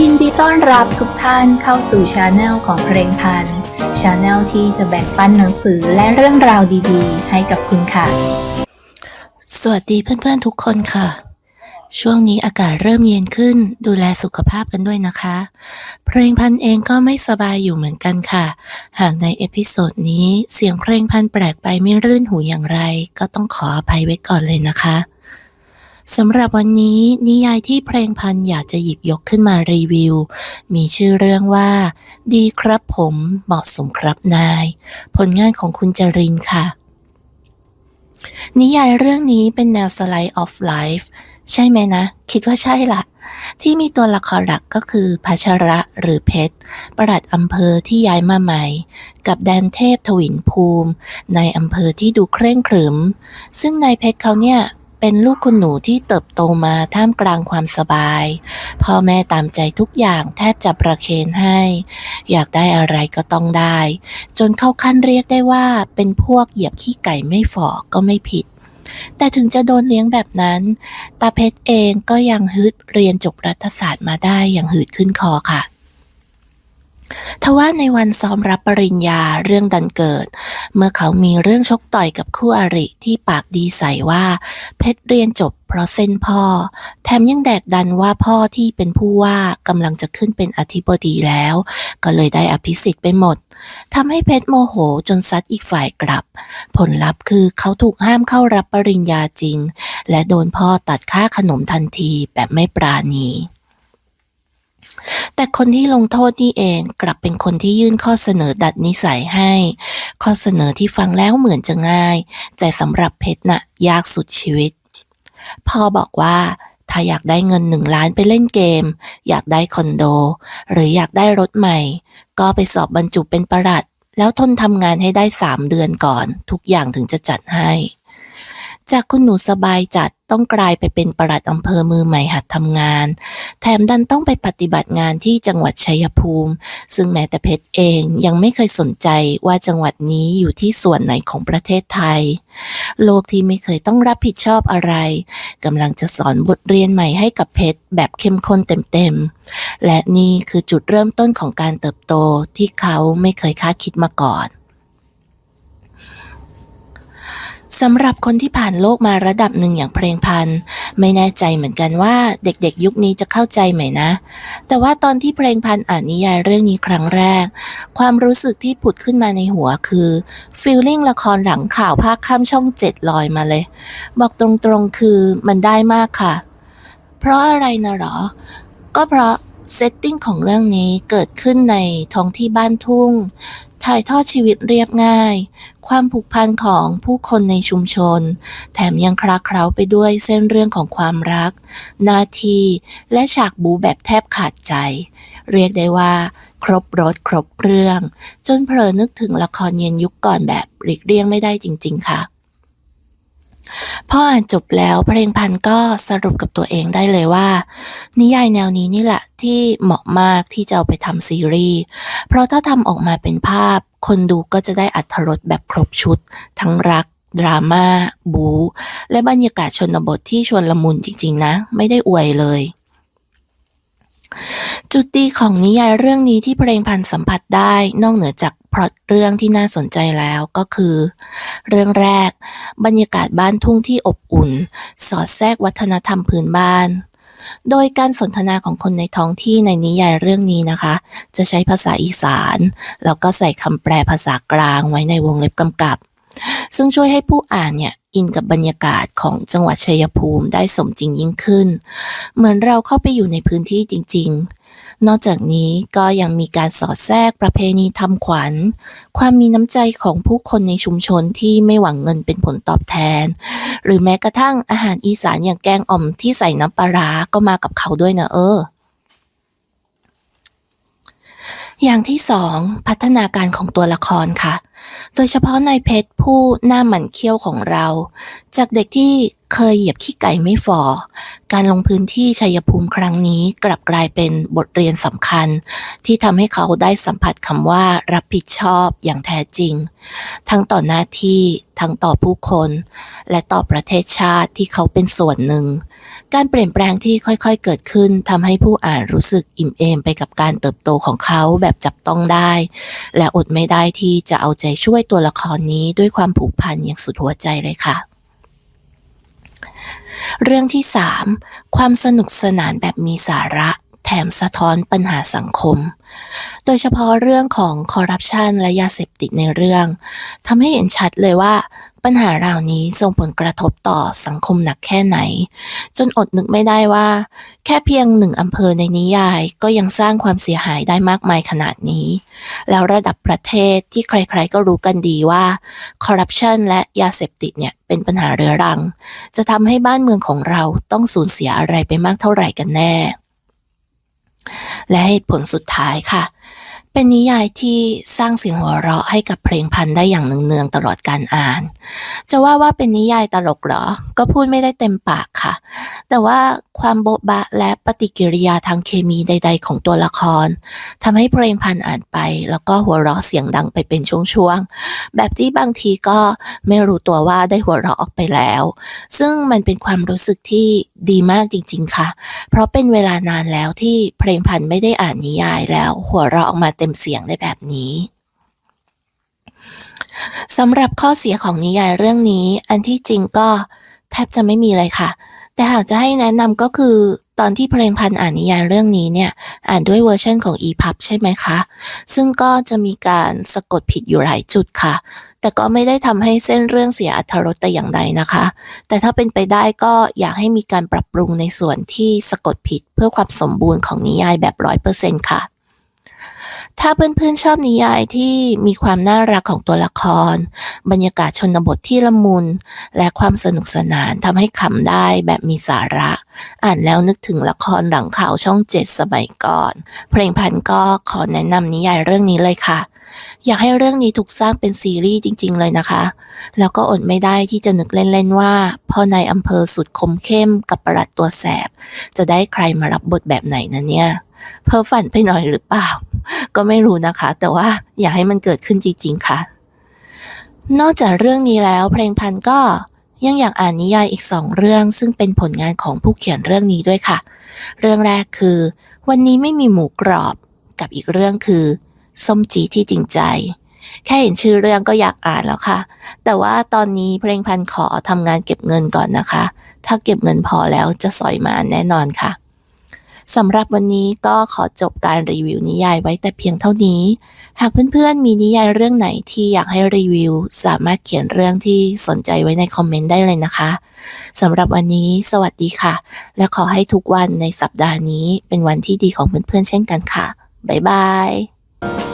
ยินดีต้อนรับทุกท่านเข้าสู่ชาแนลของเพลงพันชาแนลที่จะแบ่งปันหนังสือและเรื่องราวดีๆ ให้กับคุณค่ะ สวัสดีเพื่อนๆทุกคนค่ะ ช่วงนี้อากาศเริ่มเย็นขึ้นดูแลสุขภาพกันด้วยนะคะ เพลงพันเองก็ไม่สบายอยู่เหมือนกันค่ะ หากในเอพิโซดนี้เสียงเพลงพันแปลกไปไม่รื่นหูอย่างไร ก็ต้องขออภัยไว้ก่อนเลยนะคะ สำหรับวันนี้นิยายที่เพลงพันอยากจะหยิบยกขึ้นมารีวิว มีชื่อเรื่องว่า ดีครับผมเหมาะสมครับนาย ผลงานของคุณจรินค่ะ นิยายเรื่องนี้เป็นแนว slice of life ใช่ไหมนะ คิดว่าใช่ละที่มีตัวละครหลักก็คือพัชระหรือเพชรประหลัดอำเภอที่ย้ายมาใหม่ กับแดนเทพทวินภูมิ ในอำเภอที่ดูเคร่งขรึม ซึ่งนายเพชรเขาเนี่ย เป็นลูกคุณหนูที่เติบโตมาท่ามกลางความสบาย พ่อแม่ตามใจทุกอย่างแทบจะประเคนให้ อยากได้อะไรก็ต้องได้ จนเข้าขั้นเรียกได้ว่า เป็นพวกเหยียบขี้ไก่ไม่ฝ่อก็ไม่ผิด แต่ถึงจะโดนเลี้ยงแบบนั้น ตาเพชรเองก็ยังฮึดเรียนจบรัฐศาสตร์มาได้อย่างหืดขึ้นคอค่ะ ทว่าในวันซ้อมรับปริญญาเรื่องดันเกิด เมื่อเขามีเรื่องชกต่อยกับคู่อริที่ปากดีใส่ว่า เพชรเรียนจบเพราะเส้นพ่อ แถมยังแดกดันว่าพ่อที่เป็นผู้ว่ากำลังจะขึ้นเป็นอธิบดีแล้ว ก็เลยได้อภิสิทธิ์ไปหมดทำให้เพชรโมโหจนซัดอีกฝ่ายกลับ ผลลัพธ์คือเขาถูกห้ามเข้ารับปริญญาจริง และโดนพ่อตัดค่าขนมทันทีแบบไม่ปราณี แต่คนที่ลงโทษนี่เองกลับเป็นคนที่ยื่นข้อเสนอดัดนิสัยให้ ข้อเสนอที่ฟังแล้วเหมือนจะง่าย แต่สำหรับเพชรน่ะยากสุดชีวิต พ่อบอกว่าถ้าอยากได้เงินหนึ่งล้านไปเล่นเกม อยากได้คอนโด หรืออยากได้รถใหม่ ก็ไปสอบบรรจุเป็นประหลัด แล้วทนทำงานให้ได้สามเดือนก่อน ทุกอย่างถึงจะจัดให้ จากคุณหนูสบายจัดต้องกลายไปเป็นประหลัดอำเภอมือใหม่หัดทำงาน แถมดันต้องไปปฏิบัติงานที่จังหวัดชัยภูมิ ซึ่งแม้แต่เพชรเองยังไม่เคยสนใจว่าจังหวัดนี้อยู่ที่ส่วนไหนของประเทศไทย โลกที่ไม่เคยต้องรับผิดชอบอะไรกำลังจะสอนบทเรียนใหม่ให้กับเพชรแบบเข้มข้นเต็มๆ และนี่คือจุดเริ่มต้นของการเติบโตที่เขาไม่เคยคาดคิดมาก่อน สำหรับคนที่ผ่านโลกมาระดับหนึ่งอย่างเพลงพันธ์ไม่แน่ใจเหมือนกันว่าเด็กๆ ยุคนี้จะเข้าใจไหมนะ แต่ว่าตอนที่เพลงพันธ์อ่านนิยายเรื่องนี้ครั้งแรก ความรู้สึกที่ผุดขึ้นมาในหัวคือฟีลลิ่งละครหลังข่าวภาคข้ามช่องเจ็ดลอยมาเลย บอกตรงๆคือมันได้มากค่ะ เพราะอะไรนะหรอ ก็เพราะเซตติ้งของเรื่องนี้เกิดขึ้นในท้องที่บ้านทุ่งถ่ายทอดชีวิตเรียบง่าย ความผูกพันของผู้คนในชุมชน แถมยังคลาเคล้าไปด้วยเส้นเรื่องของความรักหน้าที่และฉากบูแบบแทบขาดใจ เรียกได้ว่า ครบรถครบเครื่อง จนเผลอนึกถึงละครเย็นยุคก่อนแบบหลีกเลี่ยงไม่ได้จริง ๆ ค่ะพออ่านจบแล้วเพลงพันก็สรุปกับตัวเองได้เลยว่า นิยายแนวนี้นี่แหละที่เหมาะมากที่จะเอาไปทำซีรีส์ เพราะถ้าทำออกมาเป็นภาพ คนดูก็จะได้อัธรสแบบครบชุด ทั้งรัก ดราม่าบูและบรรยากาศชนบทที่ชวนละมุนจริง ๆ นะ ไม่ได้อวยเลย จุดดีของนิยายเรื่องนี้ที่เพลงพันสัมผัสได้นอกเหนือจากพล็อตเรื่องที่น่าสนใจแล้วก็คือ เรื่องแรก บรรยากาศบ้านทุ่งที่อบอุ่น สอดแทรกวัฒนธรรมพื้นบ้าน โดยการสนทนาของคนในท้องที่ในนิยายเรื่องนี้นะคะ จะใช้ภาษาอีสาน แล้วก็ใส่คำแปลภาษากลางไว้ในวงเล็บกำกับ ซึ่งช่วยให้ผู้อ่านเนี่ยอินกับบรรยากาศของจังหวัดชัยภูมิได้สมจริงยิ่งขึ้น เหมือนเราเข้าไปอยู่ในพื้นที่จริงๆ นอกจากนี้ก็ยังมีการสอดแทรกประเพณีทำขวัญ ความมีน้ำใจของผู้คนในชุมชนที่ไม่หวังเงินเป็นผลตอบแทน หรือแม้กระทั่งอาหารอีสานอย่างแกงอ่อมที่ใส่น้ำปลาร้าก็มากับเขาด้วยนะเอออย่างที่สองพัฒนาการของตัวละครค่ะ โดยเฉพาะนายเพชรผู้หน้าหมันเขี้ยวของเรา จากเด็กที่เคยเหยียบขี้ไก่ไม่ฝ่อการลงพื้นที่ชัยภูมิครั้งนี้กลับกลายเป็นบทเรียนสำคัญ ที่ทำให้เขาได้สัมผัสคำว่ารับผิดชอบอย่างแท้จริง ทั้งต่อหน้าที่ทั้งต่อผู้คน และต่อประเทศชาติที่เขาเป็นส่วนหนึ่ง การเปลี่ยนแปลงที่ค่อยๆเกิดขึ้นทำให้ผู้อ่านรู้สึกอิ่มเอมไปกับการเติบโตของเขาแบบจับต้องได้ และอดไม่ได้ที่จะเอาใจช่วยตัวละครนี้ด้วยความผูกพันอย่างสุดหัวใจเลยค่ะ เรื่องที่ 3 ความสนุกสนานแบบมีสาระ แถมสะท้อนปัญหาสังคม โดยเฉพาะเรื่องของคอร์รัปชันและยาเสพติดในเรื่องทำให้เห็นชัดเลยว่าปัญหาเหล่านี้ส่งผลกระทบต่อสังคมหนักแค่ไหน จนอดนึกไม่ได้ว่า แค่เพียงหนึ่งอำเภอในนิยายก็ยังสร้างความเสียหายได้มากมายขนาดนี้ แล้วระดับประเทศที่ใครๆก็รู้กันดีว่าคอร์รัปชันและยาเสพติดเนี่ยเป็นปัญหาเรื้อรัง จะทำให้บ้านเมืองของเราต้องสูญเสียอะไรไปมากเท่าไหร่กันแน่ และเหตุผลสุดท้ายค่ะ เป็นนิยายที่สร้างเสียงหัวเราะให้กับเพลงพันได้อย่างเนืองๆตลอดการอ่าน จะว่าว่าเป็นนิยายตลกเหรอ ก็พูดไม่ได้เต็มปากค่ะ แต่ว่าความโบ๊ะบะและปฏิกิริยาทางเคมีใด ๆ ของตัวละครทำให้เพลงพันอ่านไป แล้วก็หัวเราะเสียงดังไปเป็นช่วงๆ แบบที่บางทีก็ไม่รู้ตัวว่าได้หัวเราะออกไปแล้ว ซึ่งมันเป็นความรู้สึกที่ดีมากจริง ๆค่ะ เพราะเป็นเวลานานแล้วที่เพลงพันไม่ได้อ่านนิยายแล้วหัวเราะออกมาเต็มเสียงได้แบบนี้สำหรับข้อเสียของนิยายเรื่องนี้ อันที่จริงก็แทบจะไม่มีเลยค่ะ แต่หากจะให้แนะนำก็คือตอนที่เพลงพันธ์อ่านนิยายเรื่องนี้เนี่ยอ่านด้วยเวอร์ชันของ EPUB ใช่ไหมคะ ซึ่งก็จะมีการสะกดผิดอยู่หลายจุดค่ะ แต่ก็ไม่ได้ทำให้เส้นเรื่องเสียอรรถรสแต่อย่างใดนะคะ แต่ถ้าเป็นไปได้ก็อยากให้มีการปรับปรุงในส่วนที่สะกดผิดเพื่อความสมบูรณ์ของนิยายแบบร้อยเปอร์เซ็นต์ค่ะ ถ้าเพื่อนๆชอบนิยายที่มีความน่ารักของตัวละคร บรรยากาศชนบทที่ละมุน และความสนุกสนานทำให้ขำได้แบบมีสาระ อ่านแล้วนึกถึงละครหลังข่าวช่องเจ็ดสมัยก่อน เพลงพันก็ขอแนะนำนิยายเรื่องนี้เลยค่ะ อยากให้เรื่องนี้ถูกสร้างเป็นซีรีส์จริง ๆ เลยนะคะ แล้วก็อดไม่ได้ที่จะนึกเล่นๆว่าพ่อในายอำเภอสุดคมเข้มกับประหลัดตัวแสบ จะได้ใครมารับบทแบบไหนนะเนี่ย เพ้อฝันไปหน่อยหรือเปล่า ก็ไม่รู้นะคะ แต่ว่าอยากให้มันเกิดขึ้นจริง ๆ ค่ะ นอกจากเรื่องนี้แล้ว เพลงพันก็ยังอยากอ่านนิยายอีกสองเรื่อง ซึ่งเป็นผลงานของผู้เขียนเรื่องนี้ด้วยค่ะ เรื่องแรกคือ วันนี้ไม่มีหมูกรอบกับอีกเรื่องคือส้มจีที่จริงใจ แค่เห็นชื่อเรื่องก็อยากอ่านแล้วค่ะ แต่ว่าตอนนี้เพลงพันขอทำงานเก็บเงินก่อนนะคะ ถ้าเก็บเงินพอแล้วจะสอยมาแน่นอนค่ะ สำหรับวันนี้ก็ขอจบการรีวิวนิยายไว้แต่เพียงเท่านี้ หากเพื่อนๆมีนิยายเรื่องไหนที่อยากให้รีวิว สามารถเขียนเรื่องที่สนใจไว้ในคอมเมนต์ได้เลยนะคะสำหรับวันนี้สวัสดีค่ะ และขอให้ทุกวันในสัปดาห์นี้เป็นวันที่ดีของเพื่อนๆเช่นกันค่ะ บ๊ายบาย